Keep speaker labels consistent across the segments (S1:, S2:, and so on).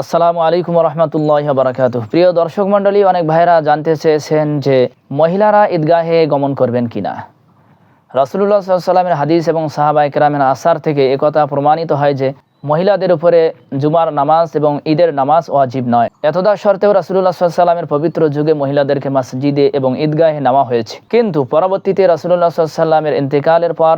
S1: আসসালামু আলাইকুম রহমতুল্লাহ বারাকাত প্রিয় দর্শক মণ্ডলী, অনেক ভাইরা জানতে চেয়েছেন যে মহিলারা ঈদগাহে গমন করবেন কিনা। রাসুল্লাহ সাল্লামের হাদিস এবং সাহাবা একরামের আসার থেকে একথা প্রমাণিত হয় যে মহিলাদের উপরে জুমার নামাজ এবং ঈদের নামাজ ওয়াজিব নয়। এতদা সত্ত্বেও রাসুল্লাহ সাল্লামের পবিত্র যুগে মহিলাদেরকে মসজিদে এবং ঈদগাহে নামা হয়েছে। কিন্তু পরবর্তীতে রাসুল্লাহ সাল্লামের ইন্তেকালের পর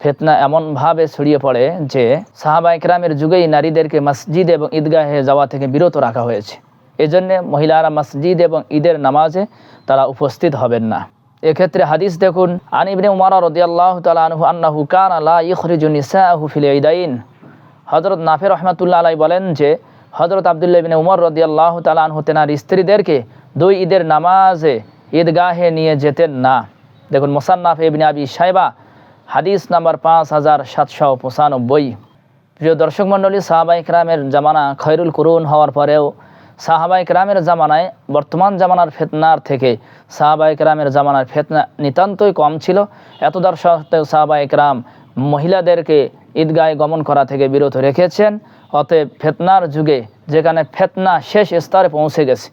S1: ফেতনা এমনভাবে ছড়িয়ে পড়ে যে সাহাবা একরামের যুগেই নারীদেরকে মসজিদ এবং ঈদগাহে যাওয়া থেকে বিরত রাখা হয়েছে। এজন্যে মহিলারা মসজিদ এবং ঈদের নামাজে তারা উপস্থিত হবেন না। এক্ষেত্রে হাদিস দেখুন আনিবনে উমার রদিয়াল্লাহ তালা আনহু আন্নাহু কান আলা ইখরিজু নিসাহু ফিল ঈদাইন। হজরত নাফে রহমাতুল্লাহ আলাই বলেন যে হজরত আবদুল্লাহ বিন উমর রদিয়াল্লাহ তালা আনহু তেনার স্ত্রীদেরকে দুই ঈদের নামাজে ঈদগাহে নিয়ে যেতেন না। দেখুন, মোসান্নাফ ইবনে আবি সাইবা হাদিস নাম্বার পাঁচ হাজার সাতশো পঁচানব্বই। প্রিয় দর্শক মণ্ডলী সাহাবাই রামের জামানা খৈরুল করুন হওয়ার পরেও সাহাবাই রামের জামানায় বর্তমান জামানার ফেতনার থেকে সাহাবাই রামের জামানার ফেতনা নিতান্তই কম ছিল। এত সত্ত্বেও সাহাবাই রাম মহিলাদেরকে ঈদগাহে গমন করা থেকে বিরত রেখেছেন। অতএব ফেতনার যুগে যেখানে ফেতনা শেষ স্তরে পৌঁছে গেছে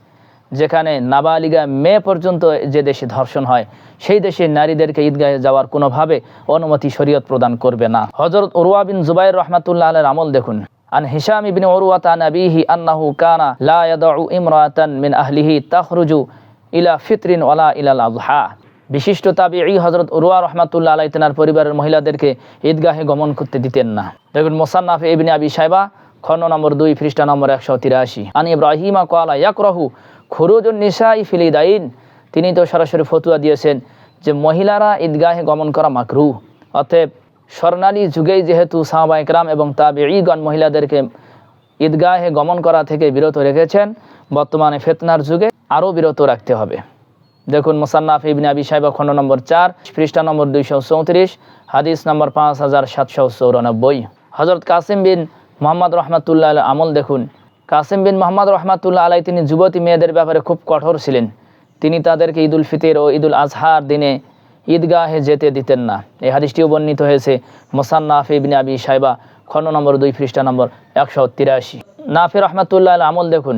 S1: যেখানে নাবালিগা মেয়ে পর্যন্ত যে দেশে ধর্ষণ হয়, সেই দেশে নারীদেরকে ঈদগাহে যাওয়ার কোনোভাবে অনুমতি শরীয়ত প্রদান করবে না। হজরত উরওয়া বিন জুবাইর রহমাতুল্লাহ আলের আমল দেখুন। আন হিসাম ইবিন ওরুয়াত আন আবিহি আন্নাহু কানা লা ইয়াদউ ইমরাতান মিন আহলিহি তাখরুজু ইলা ফিতরিন ওয়ালা ইলাল আযহা বিশিষ্ট তাবিঈ হজরত উরওয়া রহমাতুল্লাহ আলাই তেনার পরিবারের মহিলাদেরকে ঈদগাহে গমন করতে দিতেন না। দেখুন, মোসান্নাফ ইবনে আবি সাইবা খণ্ড নম্বর দুই, পৃষ্ঠা নম্বর একশো তিরাশি। আনি ইব্রাহিমা কোয়ালা ইয়াকরহু খুরুজুন নিসাই ফিলিদাইন তিনি তো সরাসরি ফতুয়া দিয়েছেন যে মহিলারা ঈদগাহে গমন করা মাকরু। অতএব স্বর্ণালী যুগেই যেহেতু সাহাবা একরাম এবং তাবে তাবিঈগণ মহিলাদেরকে ঈদগাহে গমন করা থেকে বিরত রেখেছেন, বর্তমানে ফেতনার যুগে আরও বিরত রাখতে হবে। দেখুন মোসান্নাফ ইবনে আবি সাহেবা খণ্ড নম্বর চার, পৃষ্ঠা নম্বর দুইশো চৌত্রিশ, হাদিস নম্বর পাঁচ হাজার সাতশো চৌরানব্বই। হজরত কাসিম বিন মোহাম্মদ রহমাতুল্লাহ আমল দেখুন। কাসিম বিন মোহাম্মদ রহমাতুল্লাহ আলাই তিনি যুবতী মেয়েদের ব্যাপারে খুব কঠোর ছিলেন। তিনি তাদেরকে ঈদুল ফিতর ও ঈদুল আজহার দিনে ঈদগাহে যেতে দিতেন না। এই হাদিসটিও বর্ণিত হয়েছে মোসান্নাফ ইবনে আবি সাহেবা খণ্ড নম্বর দুই পৃষ্ঠা নম্বর একশো তিরাশি। নাফি রহমাতুল্লাহ আমল দেখুন।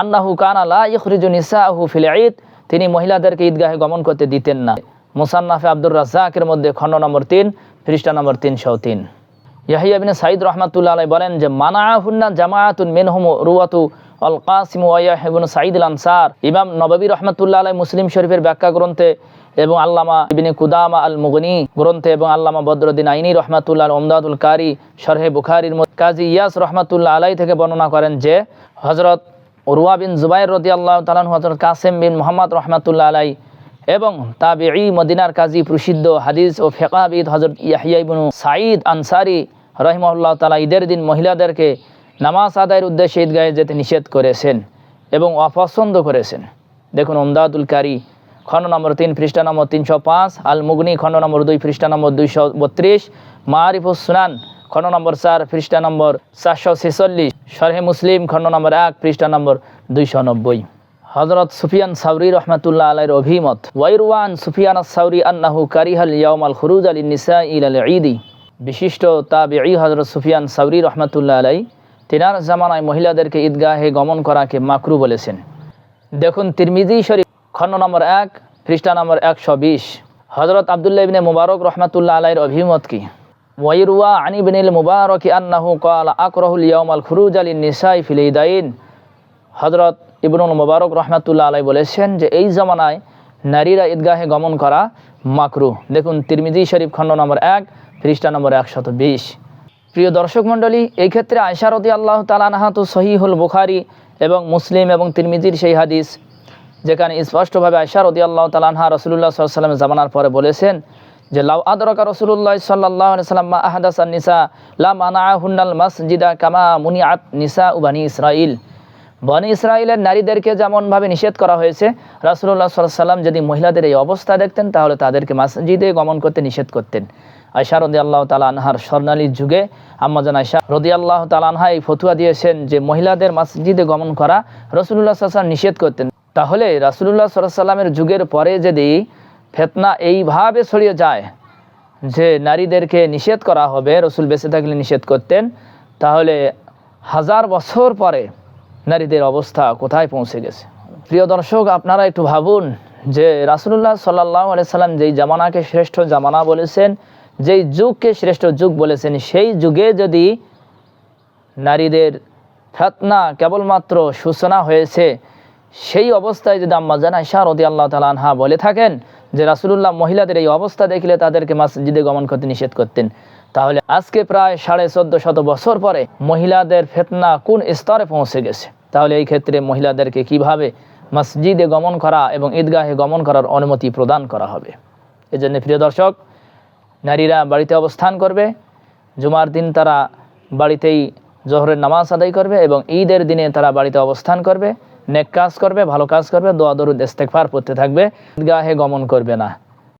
S1: আন্নাহু কান আলা ইখরিজু নিসাহু ফিল ঈদ, তিনি মহিলাদেরকে ঈদগাহে গমন করতে দিতেন না। মুসান্নাফে আব্দুর রাজ্জাকের মধ্যে খণ্ড নম্বর তিন, পৃষ্ঠা নম্বর তিনশো তিন। ইয়াহিয়া বিন সাইদ রহমাতুল্লাহ আলাই বলেন যে, মানাহুন্না জামায়াতুন রুয়াতু আল কাসিম আনসার। ইমাম আলাই মুসলিম শরীফের ব্যাখ্যা গ্রন্থে এবং আল্লামা ইবিনে কুদামা আল মুগনি গ্রন্থে এবং আল্লামা বদরুদ্দিন আইনি রহমাতুল্লাহ ওমদাদুল কারি শরহে বুখারির কাজী ইয়াস রহমাতুল্লাহ আলাই থেকে বর্ণনা করেন যে হজরত উরওয়া বিন জুবাইর রদি আল্লাহ তালান হজরত কাসেম বিন মোহাম্মদ রহমাতুল্লাহ আলাই এবং তাবে মদিনার কাজী প্রসিদ্ধ হাদিস ও ফেকাবিদ হজরত ইয়াহিয়াইবনু সাঈদ আনসারি রহিমউল্লাহ তালা ঈদের দিন মহিলাদেরকে নামাজ আদায়ের উদ্দেশ্যে ঈদগাহে যেতে নিষেধ করেছেন এবং অপছন্দ করেছেন। দেখুন ওমদাদুল কারি, খণ্ড নম্বর তিন, পৃষ্ঠা নম্বর তিনশো পাঁচ আল মুগনি খণ্ড নম্বর দুই, পৃষ্ঠা নম্বর দুইশো বত্রিশ, মারিফুস সুনান, খণ্ড নম্বর চার, পৃষ্ঠা নম্বর চারশো ছেচল্লিশ শরহে মুসলিম, খণ্ড নম্বর এক, পৃষ্ঠা নম্বর দুইশো নব্বই। হজরত সুফিয়ান সাউরি রহমাতুল্লাহ আলাইর অভিমত, ওয়াইরওয়ান সুফিয়ান সাউরি আন্নাহু কারিহাল ইয়াউম আল খুরুজ আলী নিসা ইল আল ঈদি। বিশিষ্ট তাবে ই হজরত সুফিয়ান সাউরি রহমাতুল্লাহ আলাই তেনার জামানায় মহিলাদেরকে ঈদগাহে গমন করাকে মাকরু বলেছেন। দেখুন তিরমিজি শরীফ, খণ্ড নম্বর এক, পৃষ্ঠা নম্বর একশো বিশ। হজরত আবদুল্লাহ ইবনে মুবারক রহমাতুল্লাহ আলাইর অভিমত কি? ওয়াইরুয়া আনি বিনিল মুবারক আন্নাহু কাল আকরহুল ইয়াউম আল খুরুজ আলী নিসাই ফিলিদাইন হজরত ইবনুল মুবারক রহমাতুল্লাহ আলাই বলেছেন যে, এই জামানায় নারীরা ঈদগাহে গমন করা মাকরু। দেখুন, তিরমিজি শরীফ খণ্ড নম্বর এক, পৃষ্ঠা নম্বর একশত বিশ। প্রিয় দর্শক মণ্ডলী, এই ক্ষেত্রে আয়সারদি আল্লাহ তালানাহাতু সহিহুল বুখারি এবং মুসলিম এবং তিরমিজির সেই হাদিস, যেখানে স্পষ্টভাবে আয়সারদি আল্লাহ তালানহা রসুল্লাহ সাল্লামের জামানার পরে বলেছেন যে, লাউ আদরকা রসুল্লাহ সাল্লাহ সাল্লাম আহাদাস নিসা লাম আনা হুন্নাল মসজিদা কামা মুনিয়াত নিসা উবানি ইসরাইল বনি ইসরায়েলের নারীদেরকে যেমনভাবে নিষেধ করা হয়েছে রাসুল্লাহ সাল্লাম যদি মহিলাদের এই অবস্থা দেখতেন, তাহলে তাদেরকে মসজিদে গমন করতে নিষেধ করতেন। আয়সা রদি আল্লাহ তালানহার স্বর্ণালীর যুগে আম্মাজান আয়সা রদি আল্লাহ তালানহা এই ফতুয়া দিয়েছেন যে মহিলাদের মসজিদে গমন করা রসুল্লাহ সাল্লাম নিষেধ করতেন। তাহলে রাসুল্লাহ সাল্লামের যুগের পরে যদি ফেতনা এইভাবে ছড়িয়ে যায় যে নারীদেরকে নিষেধ করা হবে, রসুল বেঁচে থাকলে নিষেধ করতেন, তাহলে হাজার বছর পরে নারীদের অবস্থা কোথায় পৌঁছে গেছে? প্রিয় দর্শক, আপনারা একটু ভাবুন যে রাসুলুল্লাহ সাল্লাহ সাল্লাম যেই জামানাকে শ্রেষ্ঠ জামানা বলেছেন, যেই যুগকে শ্রেষ্ঠ যুগ বলেছেন, সেই যুগে যদি নারীদের ফেতনা কেবলমাত্র সূচনা হয়েছে, সেই অবস্থায় যদি আম্মা জানা শাহ রদি আল্লাহ তালা আনহা বলে থাকেন যে রাসুলুল্লাহ মহিলাদের এই অবস্থা দেখলে তাদেরকে মসজিদে গমন করতে নিষেধ করতেন, তাহলে আজকে প্রায় সাড়ে চোদ্দ শত বছর পরে মহিলাদের ফেতনা কোন স্তরে পৌঁছে গেছে? তাহলে এই ক্ষেত্রে মহিলাদেরকে কীভাবে মসজিদে গমন করা এবং ঈদগাহে গমন করার অনুমতি প্রদান করা হবে? এজন্য প্রিয় দর্শক, নারীরা বাড়িতে অবস্থান করবে, জুমার দিন তারা বাড়িতেই জোহরের নামাজ আদায় করবে এবং ঈদের দিনে তারা বাড়িতে অবস্থান করবে, নেক কাজ করবে, ভালো কাজ করবে, দোয়া, দরুদ ইস্তেকফার পড়তে থাকবে, ঈদগাহে গমন করবে না।